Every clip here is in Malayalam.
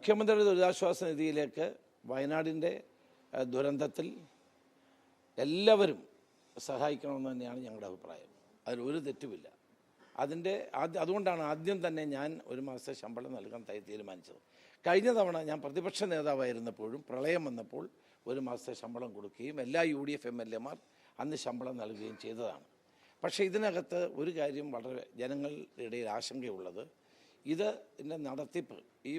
മുഖ്യമന്ത്രിയുടെ ദുരിതാശ്വാസ നിധിയിലേക്ക് വയനാടിന്റെ ദുരന്തത്തിൽ എല്ലാവരും സഹായിക്കണമെന്ന് തന്നെയാണ് ഞങ്ങളുടെ അഭിപ്രായം. അതിലൊരു തെറ്റുമില്ല. അതിന്റെ ആദ്യ അതുകൊണ്ടാണ് ആദ്യം തന്നെ ഞാൻ ഒരു മാസത്തെ ശമ്പളം നൽകാൻ തീരുമാനിച്ചത്. കഴിഞ്ഞ തവണ ഞാൻ പ്രതിപക്ഷ നേതാവായിരുന്നപ്പോഴും പ്രളയം വന്നപ്പോൾ ഒരു മാസത്തെ ശമ്പളം കൊടുക്കുകയും എല്ലാ U D F M L എമാർ അന്ന് ശമ്പളം നൽകുകയും ചെയ്തതാണ്. പക്ഷേ ഇതിനകത്ത് ഒരു കാര്യം വളരെ ജനങ്ങളുടെ ഇടയിൽ ആശങ്കയുള്ളത്. ഇത് നടത്തിപ്പ്. ഈ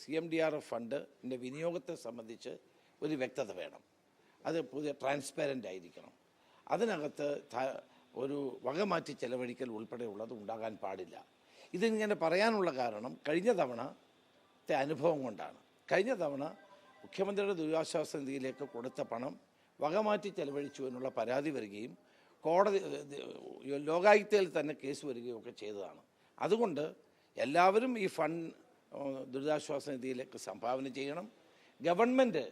C M D R F ഫണ്ടിന്റെ വിനിയോഗത്തെ സംബന്ധിച്ച് ഒരു വ്യക്തത വേണം. അത് പുതിയ ട്രാൻസ്പാരന്റ് ആയിരിക്കണം. അതിനകത്ത് ഒരു വകമാറ്റി ചെലവഴിക്കൽ ഉൾപ്പെടെയുള്ളത് ഉണ്ടാകാൻ പാടില്ല. ഇതിങ്ങനെ പറയാനുള്ള കാരണം കഴിഞ്ഞ തവണത്തെ അനുഭവം കൊണ്ടാണ്. കഴിഞ്ഞ തവണ മുഖ്യമന്ത്രിയുടെ ദുരിതാശ്വാസ നിധിയിലേക്ക് കൊടുത്ത പണം വകമാറ്റി ചെലവഴിച്ചു എന്നുള്ള പരാതി വരികയും കോടതി ലോകായുക്തയിൽ തന്നെ കേസ് വരികയും ഒക്കെ ചെയ്തതാണ്. അതുകൊണ്ട് എല്ലാവരും ഈ ഫണ്ട് ദുരിതാശ്വാസ നിധിയിലേക്ക് സംഭാവന ചെയ്യണം. ഗവൺമെന്റ്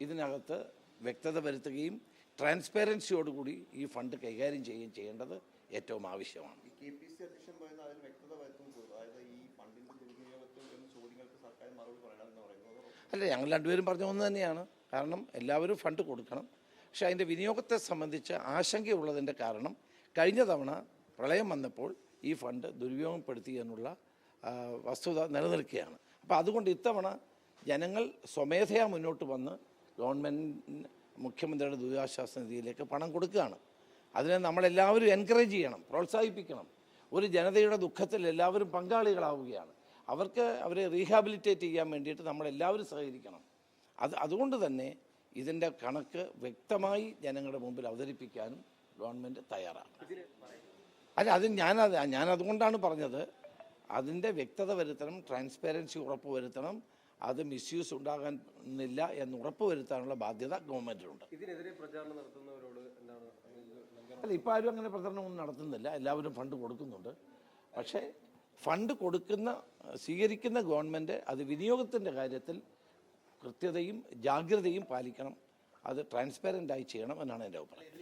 ഇതിനകത്ത് വ്യക്തത വരുത്തുകയും ട്രാൻസ്പെറൻസിയോടുകൂടി ഈ ഫണ്ട് കൈകാര്യം ചെയ്യുകയും ചെയ്യേണ്ടത് ഏറ്റവും ആവശ്യമാണ്. അല്ല ഞങ്ങൾ രണ്ടുപേരും പറഞ്ഞ ഒന്ന് തന്നെയാണ്. കാരണം എല്ലാവരും ഫണ്ട് കൊടുക്കണം. പക്ഷേ അതിന്റെ വിനിയോഗത്തെ സംബന്ധിച്ച് ആശങ്കയുള്ളതിന്റെ കാരണം കഴിഞ്ഞ തവണ പ്രളയം വന്നപ്പോൾ ഈ ഫണ്ട് ദുരുപയോഗപ്പെടുത്തി എന്നുള്ള വസ്തുത നിലനിൽക്കുകയാണ്. അപ്പോൾ അതുകൊണ്ട് ഇത്തവണ ജനങ്ങൾ സ്വമേധയാ മുന്നോട്ട് വന്ന് ഗവൺമെന്റ് മുഖ്യമന്ത്രിയുടെ ദുരിതാശ്വാസ നിധിയിലേക്ക് പണം കൊടുക്കുകയാണ്. അതിനെ നമ്മളെല്ലാവരും എൻകറേജ് ചെയ്യണം പ്രോത്സാഹിപ്പിക്കണം. ഒരു ജനതയുടെ ദുഃഖത്തിൽ എല്ലാവരും പങ്കാളികളാവുകയാണ്. അവർക്ക് അവരെ റീഹാബിലിറ്റേറ്റ് ചെയ്യാൻ വേണ്ടിയിട്ട് നമ്മളെല്ലാവരും സഹകരിക്കണം. അത് അതുകൊണ്ട് തന്നെ ഇതിന്റെ കണക്ക് വ്യക്തമായി ജനങ്ങളുടെ മുമ്പിൽ അവതരിപ്പിക്കാനും ഗവൺമെന്റ് തയ്യാറാണ്. അല്ല അത് ഞാനത് ഞാനതുകൊണ്ടാണ് പറഞ്ഞത് അതിന്റെ വ്യക്തത വരുത്തണം ട്രാൻസ്പെറൻസി ഉറപ്പ് വരുത്തണം അത് മിസ്യൂസ് ഉണ്ടാകുന്നില്ല എന്ന് ഉറപ്പ് വരുത്താനുള്ള ബാധ്യത ഗവൺമെന്റിനുണ്ട്. ഇതിനെതിരെ പ്രചാരണം നടത്തുന്നവരോട് എന്താണ് അല്ല ഇപ്പോൾ ആരും അങ്ങനെ പ്രചരണമൊന്നും നടത്തുന്നില്ല. എല്ലാവരും ഫണ്ട് കൊടുക്കുന്നുണ്ട്. പക്ഷേ ഫണ്ട് കൊടുക്കുന്ന സ്വീകരിക്കുന്ന ഗവൺമെന്റ് അത് വിനിയോഗത്തിന്റെ കാര്യത്തിൽ കൃത്യതയും ജാഗ്രതയും പാലിക്കണം. അത് ട്രാൻസ്പെറന്റായി ചെയ്യണം എന്നാണ് എന്റെ അഭിപ്രായം.